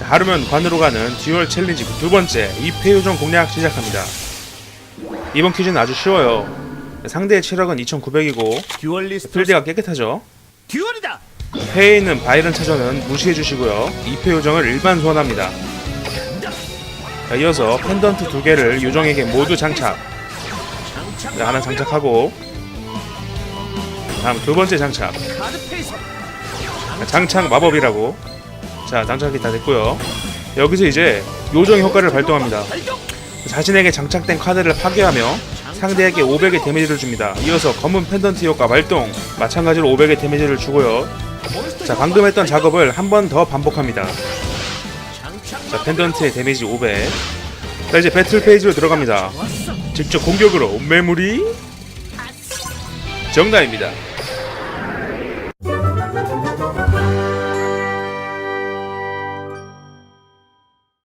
하루면 관으로 가는 듀얼 챌린지 그두 번째 2패 요정 공략 시작합니다. 이번 퀴즈는 아주 쉬워요. 상대의 체력은 2900이고 듀얼리스트 필드가 깨끗하죠. 듀얼이다. 패에 있는 바이런 차저는 무시해 주시고요. 2패 요정을 일반 소환합니다. 자, 이어서 펜던트 두 개를 요정에게 모두 장착. 자, 하나 장착하고 다음 두 번째 장착. 자, 장착 마법이라고. 자, 장착이 다 됐고요. 여기서 이제 요정 효과를 발동합니다. 발동. 자신에게 장착된 카드를 파괴하며 상대에게 500의 데미지를 줍니다. 이어서 검은 펜던트 효과 발동. 마찬가지로 500의 데미지를 주고요. 자, 방금 했던. 작업을 한 번 더 반복합니다. 자, 펜던트의 데미지 500. 자, 이제 배틀 페이지로 들어갑니다. 직접 공격으로 매물이 정답입니다.